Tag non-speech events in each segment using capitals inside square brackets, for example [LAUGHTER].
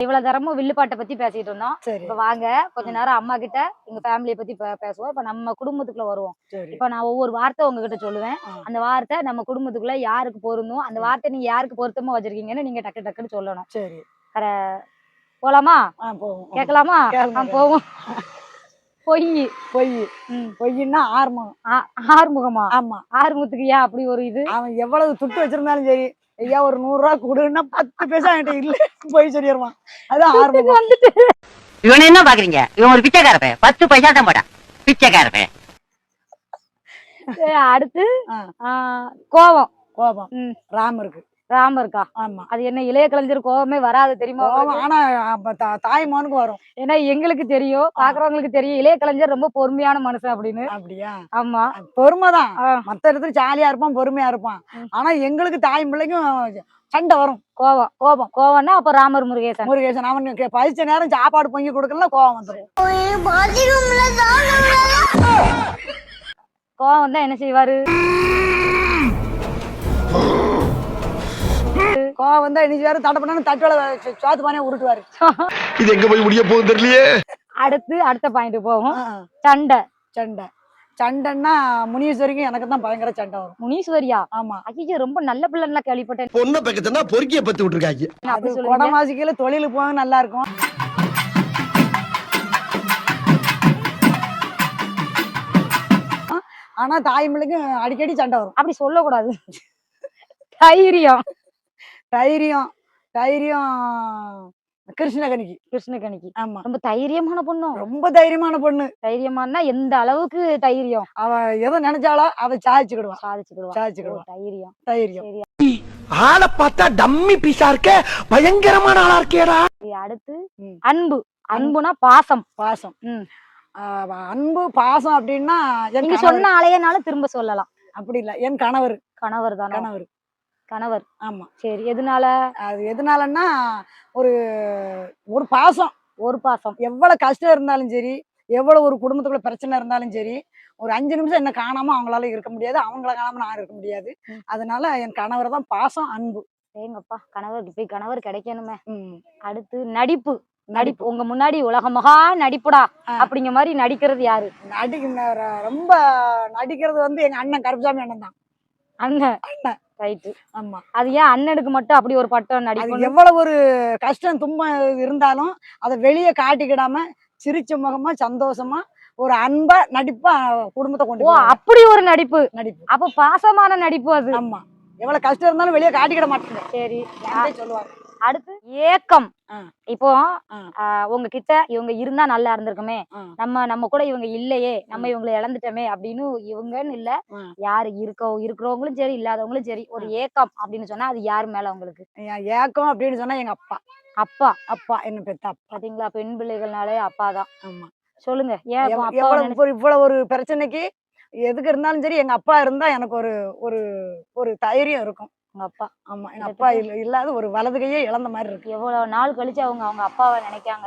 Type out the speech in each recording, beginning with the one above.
இவ்வளவு தரமும் வில்லுப்பாட்டை பத்தி பேசிட்டு இருந்தோம். இப்ப வாங்க கொஞ்ச நேரம் அம்மா கிட்ட எங்க ஃபேமிலியை பத்தி பேசுவோம். இப்ப நம்ம குடும்பத்துக்குள்ள வருவோம். இப்ப நான் ஒவ்வொரு வார்த்தை உங்ககிட்ட சொல்லுவேன். அந்த வார்த்தை நம்ம குடும்பத்துக்குள்ள யாருக்கு பொருந்தும்? அந்த வார்த்தை நீங்க யாருக்கு பொருத்தமா வச்சிருக்கீங்கன்னு நீங்க டக்கு டக்குன்னு சொல்லணும். சரி. போலாமா? ஆ போவோம். கேட்கலாமா? [LAUGHS] பொய். பொய். ம். பொய்ன்னா ஆர்மம் ஆ- ஆறுமுகமா? ஆமா. ஆறுமுகத்துக்கு ஏன் அப்படி ஒரு இது? அவன் எவ்வளவு துட்டு வச்சிருந்தாலும் சரி. ஐயா ஒரு நூறு ரூபா கொடுன்னா பத்து பைசா என்கிட்ட இல்ல. போய் சொல்லிடுவான் அதான் ஆர்வம். வந்துட்டு. இவன் என்ன பாக்குறீங்க? இவன் ஒரு பிச்சைக்காரப்ப பத்து பைசா தான் போட்டான். பிச்சைக்காரப்ப அடுத்து கோபம். ம். ராம் இருக்கு. ராம இருக்கா? ஆமா. அது என்ன இளைய கலைஞர் கோவமே வராது தெரியுமா கோபம்? ஆனா அப்ப தா- தாய் மகனுக்கு வரும். ஏன்னா எங்களுக்கு தெரியும் பாக்குறவங்களுக்கு தெரியும். இளைய கலைஞர் ரொம்ப பொறுமையான மனுஷன் அப்படின்னு. அப்படியா? ஆமா. பொறுமைதான். மத்த இடத்துல ஜாலியா இருப்பான் பொறுமையா இருப்பான். ஆனா எங்களுக்கு தாய் பிள்ளைக்கும் சண்டை வரும். கோவம். கோபம். கோவம்னா அப்ப ராமர் முருகேசன். முருகேசன் அவனுக்கு பதிச்ச நேரம் சாப்பாடு பொங்கி கொடுக்கல கோபம் வந்துடும் கோவம் தான் என்ன செய்வாரு? கோவம் வந்தா இன்னைக்கு வேற தடை பண்ணாலும் தட்டுவல சோத்து பானே உருட்டுவாரு. இது எங்க போய் முடிய போகுது தெரியலையே? அடுத்து அடுத்த பாயிண்ட் போகும் ஆ, சண்டை. சண்டை. சண்டைன்னா முனீஸ்வரிக்கும் எனக்கு தான் பயங்கர சண்டை வரும். முனீஸ்வரியா? ஆமா. ஐயோ ரொம்ப நல்ல பிள்ளைன்னா கேள்விப்பட்டேன். பொண்ணை பக்கத்துனா பொறுக்கிய பத்து விட்டுருக்காங்க. அது குடமாசிக்கையில தொழிலுக்கு போக நல்லா இருக்கும். ஆனா தாய் பிள்ளைக்கு அடிக்கடி சண்டை வரும். அப்படி சொல்லக்கூடாது. தைரியம். தைரியம். தைரியம் கிருஷ்ணகனிக்கு. கிருஷ்ணகணிக்கு ஆமா. ரொம்ப தைரியமான பொண்ணும் ரொம்ப தைரியமான பொண்ணு. தைரியமானா எந்த அளவுக்கு தைரியம்? அவ எதை நினைச்சாலோ அதை சாதிச்சுக்கிடுவான் சாதிச்சுக்கிடுவா. சாதிச்சுக்கிடுவான் ஓ, தைரியம். தைரியம். ஆளை பார்த்தா டம்மி பீஸா இருக்க. பயங்கரமான ஆளா இருக்கேடா அடுத்து. அன்பு. அன்புனா பாசம். பாசம். அன்பு பாசம் அப்படின்னா நீங்க கணவர். சொன்ன அலையனால திரும்ப சொல்லலாம். அப்படி இல்ல. என் கணவர். கணவர் தானே? கணவர். கணவர். ஆமா. சரி எதனால? அது எதனாலன்னா ஒரு ஒரு பாசம். ஒரு பாசம். எவ்வளவு கஷ்டம் இருந்தாலும் சரி எவ்வளவு ஒரு குடும்பத்துக்குள்ள பிரச்சனை இருந்தாலும் சரி ஒரு அஞ்சு நிமிஷம் என்ன காணாம அவங்களால இருக்க முடியாது அவங்கள காணாம நான் இருக்க முடியாது. அதனால என் கணவர் தான் பாசம் அன்பு. ஏங்கப்பா கணவர் இப்படி கணவர் கிடைக்கணுமே. அடுத்து நடிப்பு. நடிப்பு. உங்க முன்னாடி உலக மகா நடிப்புடா. அப்படிங்கிற மாதிரி நடிக்கிறது யாரு? நடி ந- ரொம்ப நடிக்கிறது வந்து எங்க அண்ணன் கருப்புசாமி அண்ணன் தான். அண்ணன். அண்ணன். ரைட்டு ஆமா. அது ஏன் அண்ணனுக்கு மட்டும் அப்படி ஒரு பட்டம் நடிக்கணும் எவ்வளவு ஒரு கஷ்டம் துன்பம் இருந்தாலும் அதை வெளியே காட்டிக்கிடாம சிரிச்ச முகமா சந்தோஷமா ஒரு அன்பா நடிப்பா குடும்பத்தை கொண்டு. அப்படி ஒரு நடிப்பு. நடிப்பு. அப்ப பாசமான நடிப்பு அது. ஆமா. எவ்வளவு கஷ்டம் இருந்தாலும் வெளியே காட்டிக்கிட மாட்டேங்க. சரி. சொல்லுவாங்க. அடுத்து ஏக்கம். இப்போ உங்ககிட்ட இவங்க இருந்தா நல்லா இருந்திருக்குமே. நம்ம நம்ம கூட இவங்க இல்லையே. நம்ம இவங்களை இழந்துட்டோமே அப்படின்னு இவங்கன்னு இல்ல. யாரு இருக்கோ இருக்கிறவங்களும் சரி இல்லாதவங்களும் சரி ஒரு ஏக்கம் அப்படின்னு சொன்னா அது யார் மேல உங்களுக்கு? ஏக்கம் அப்படின்னு சொன்னா எங்க அப்பா. அப்பா. அப்பா என்ன பெத்த அப்பா. பாத்தீங்களா? பெண் பிள்ளைகள்னாலே அப்பா தான். ஆமா. சொல்லுங்க. ஏன் இவ்வளவு ஒரு பிரச்சனைக்கு எதுக்கு இருந்தாலும் சரி எங்க அப்பா இருந்தா எனக்கு ஒரு ஒரு ஒரு தைரியம் இருக்கும். உங்க அப்பா ஆமா. எங்க அப்பா இல்ல இல்லாத ஒரு வலது கையே இழந்த மாதிரி இருக்கு. எவ்வளவு நாள் கழிச்சு அவங்க அவங்க அப்பாவை நினைக்காங்க.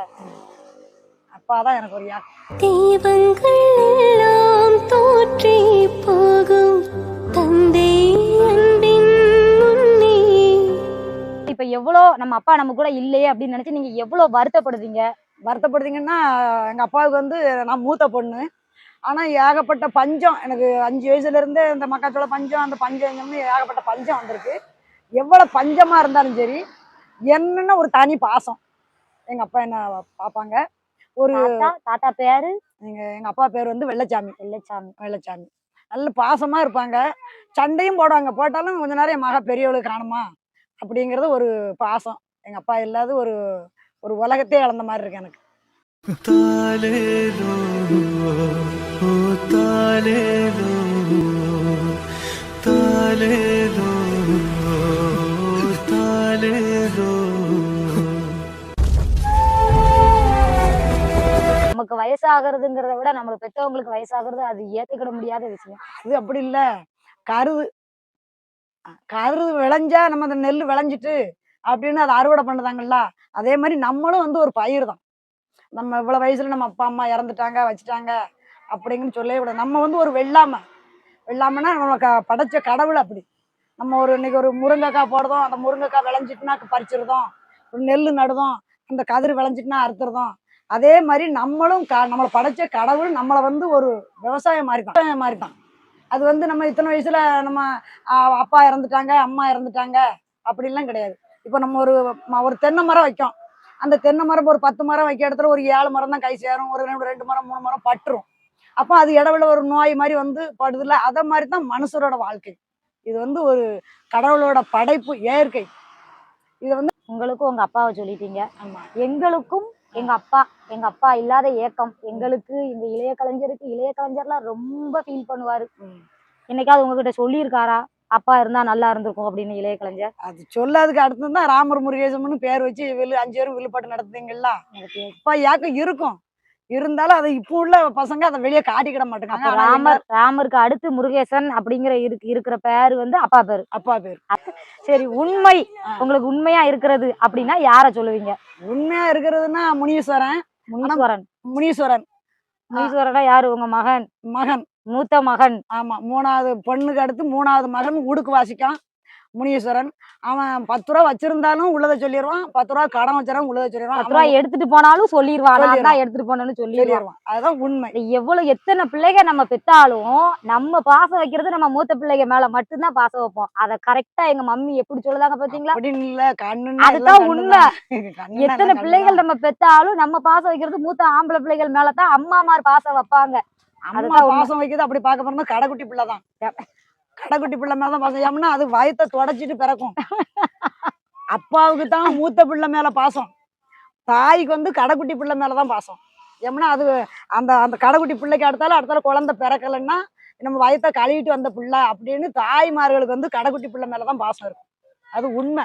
அப்பா தான் எனக்கு ஒரு தெய்வங்கள் எல்லாம் தோற்றே போகும். தந்தை இப்ப எவ்வளோ நம்ம அப்பா நம்ம கூட இல்லையே அப்படின்னு நினைச்சு நீங்க எவ்வளவு வருத்தப்படுறீங்க வருத்தப்படுத்தீங்கன்னா எங்க அப்பாவுக்கு வந்து நான் மூத்த பொண்ணு. ஆனா ஏகப்பட்ட பஞ்சம். எனக்கு அஞ்சு வயசுல இருந்து இந்த மக்காச்சோள பஞ்சம் அந்த பஞ்சம்னு ஏகப்பட்ட பஞ்சம் வந்திருக்கு. எவ்வளவு பஞ்சமா இருந்தாலும் சரி என்னன்னா ஒரு தனி பாசம். எங்க அப்பா என்ன பார்ப்பாங்க ஒரு தாத்தா பேரு? எங்க எங்க அப்பா பேர் வந்து வெள்ளச்சாமி. வெள்ளச்சாமி. வெள்ளச்சாமி. நல்ல பாசமா இருப்பாங்க. சண்டையும் போடுவாங்க. போட்டாலும் கொஞ்ச நேரம் என் மக பெரியவளுக்கு காணுமா? அப்படிங்கிறது ஒரு பாசம். எங்க அப்பா இல்லாத ஒரு ஒரு உலகத்தையே இழந்த மாதிரி இருக்கு எனக்கு. நமக்கு வயசாகிறதுங்கிறத விட நம்மளுக்கு பெற்றவங்களுக்கு வயசாகிறது அது ஏத்துக்கிட முடியாத விஷயம். இது அப்படி இல்ல. கருது கருது விளைஞ்சா நம்ம அந்த நெல் விளைஞ்சிட்டு அப்படின்னு அதை அறுவடை பண்ணுதாங்கல்ல அதே மாதிரி நம்மளும் வந்து ஒரு பயிர் தான் நம்ம இவ்வளவு வயசுல நம்ம அப்பா அம்மா இறந்துட்டாங்க வச்சுட்டாங்க அப்படிங்கன்னு சொல்லவே கூடாது. நம்ம வந்து ஒரு வெள்ளாமை. வெள்ளாமைன்னா நமக்கு படைச்ச கடவுள் அப்படி. நம்ம ஒரு இன்னைக்கு ஒரு முருங்கைக்காய் போடுறோம் அந்த முருங்கைக்காய் விளைஞ்சிட்டுனா பறிச்சிருதோம் ஒரு நெல் நடுதோம் அந்த கதிர் விளைஞ்சிட்டுனா அறுத்துறதும் அதே மாதிரி நம்மளும் க நம்மளை படைச்ச கடவுள் நம்மளை வந்து ஒரு விவசாயம் மாதிரி தான். விவசாயம் மாதிரி தான். அது வந்து நம்ம இத்தனை வயசுல நம்ம அப்பா இறந்துட்டாங்க அம்மா இறந்துட்டாங்க அப்படிலாம் கிடையாது. இப்போ நம்ம ஒரு ஒரு தென்னை மரம் வைக்கோம். அந்த தென்னை மரம் ஒரு பத்து மரம் வைக்க இடத்துல ஒரு ஏழு மரம் தான் கை சேரும் ஒரு ரெண்டு ரெண்டு மரம் மூணு மரம் பட்டுரும். அப்போ அது இடவுல ஒரு நோய் மாதிரி வந்து படுதுல அதை மாதிரி தான் மனுஷரோட வாழ்க்கை. இது வந்து ஒரு கடவுளோட படைப்பு இயற்கை இது வந்து உங்களுக்கும் உங்க அப்பாவை சொல்லிட்டீங்க. எங்களுக்கும் எங்க அப்பா எங்க அப்பா இல்லாத ஏக்கம் எங்களுக்கு எங்க இளைய கலைஞருக்கு இளைய கலைஞர்லாம் ரொம்ப ஃபீல் பண்ணுவாரு. என்னைக்காவது உங்ககிட்ட சொல்லியிருக்காரா? அப்பா இருந்தா நல்லா இருந்திருக்கும் அப்படின்னு இளைய கலைஞர்? அது சொல்லாதுக்கு அடுத்து தான் ராமர் முருகேசம்னு பேர் வச்சு வில்லு அஞ்சு பேரும் வில்லுப்பாட்டு நடத்துறீங்களா இப்ப ஏக்கம் இருக்கும். இருந்தாலும் அதை இப்போ உள்ள பசங்க அதை வெளியே காட்டிக்கிட ஆனா ராமர் ராமருக்கு அடுத்து முருகேசன் அப்படிங்கிற இருக்கு இருக்கிற பேரு வந்து அப்பா பேரு. அப்பா பேர். சரி உண்மை. உங்களுக்கு உண்மையா இருக்கிறது அப்படின்னா யார சொல்லுவீங்க? உண்மையா இருக்கிறதுனா முனீஸ்வரன். முனீஸ்வரன். முனீஸ்வரன். முனீஸ்வரனா யாரு? உங்க மகன்? மகன். மூத்த மகன். ஆமா மூணாவது பொண்ணுக்கு அடுத்து மூணாவது மகன் உடுக்கு வாசிக்கான் முனீஸ்வரன். அவன் பத்து ரூபா வச்சிருந்தாலும் உள்ளதை சொல்லிடுவான் பத்து ரூபா கடன் வச்சிருவான் உள்ளதை சொல்லிடுவான் பத்து ரூபாய் எடுத்துட்டு போனாலும் சொல்லிடுவான் தான். எடுத்துட்டு போனேன்னு சொல்லிடுவான் அதுதான் உண்மை. எவ்வளவு எத்தனை பிள்ளைக நம்ம பெத்தாலும் நம்ம பாசம் வைக்கிறது நம்ம மூத்த பிள்ளைங்க மேல மட்டும்தான் பாசம் வைப்போம். அத கரெக்டா எங்க மம்மி எப்படி சொல்லுதாங்க பாத்தீங்களா? அதுதான் உண்மை. எத்தனை பிள்ளைகள். நம்ம பெத்தாலும் நம்ம பாசம் வைக்கிறது மூத்த ஆம்பளை பிள்ளைகள் மேலதான் அம்மாமார் பாசம் வைப்பாங்க. அம்மா. பாசம் வைக்கிறது அப்படி பார்க்க போறோம்னா கடைக்குட்டி பிள்ளை தான் கடைக்குட்டி பிள்ளை மேல தான் பாசம். ஏம்னா அது வயத்தை தொடச்சிட்டு பிறக்கும். அப்பாவுக்கு தான் மூத்த பிள்ளை மேல பாசம். தாய்க்கு வந்து கடைக்குட்டி பிள்ளை மேல தான் பாசம். ஏம்னா அது அந்த அந்த கடைக்குட்டி பிள்ளைக்கு அடுத்தாலும் அடுத்தால குழந்தை பிறக்கலைன்னா நம்ம வயத்தை கழுவிட்டு வந்த பிள்ளை அப்படின்னு தாய்மார்களுக்கு வந்து கடைக்குட்டி பிள்ளை மேல தான் பாசம் இருக்கும். அது உண்மை.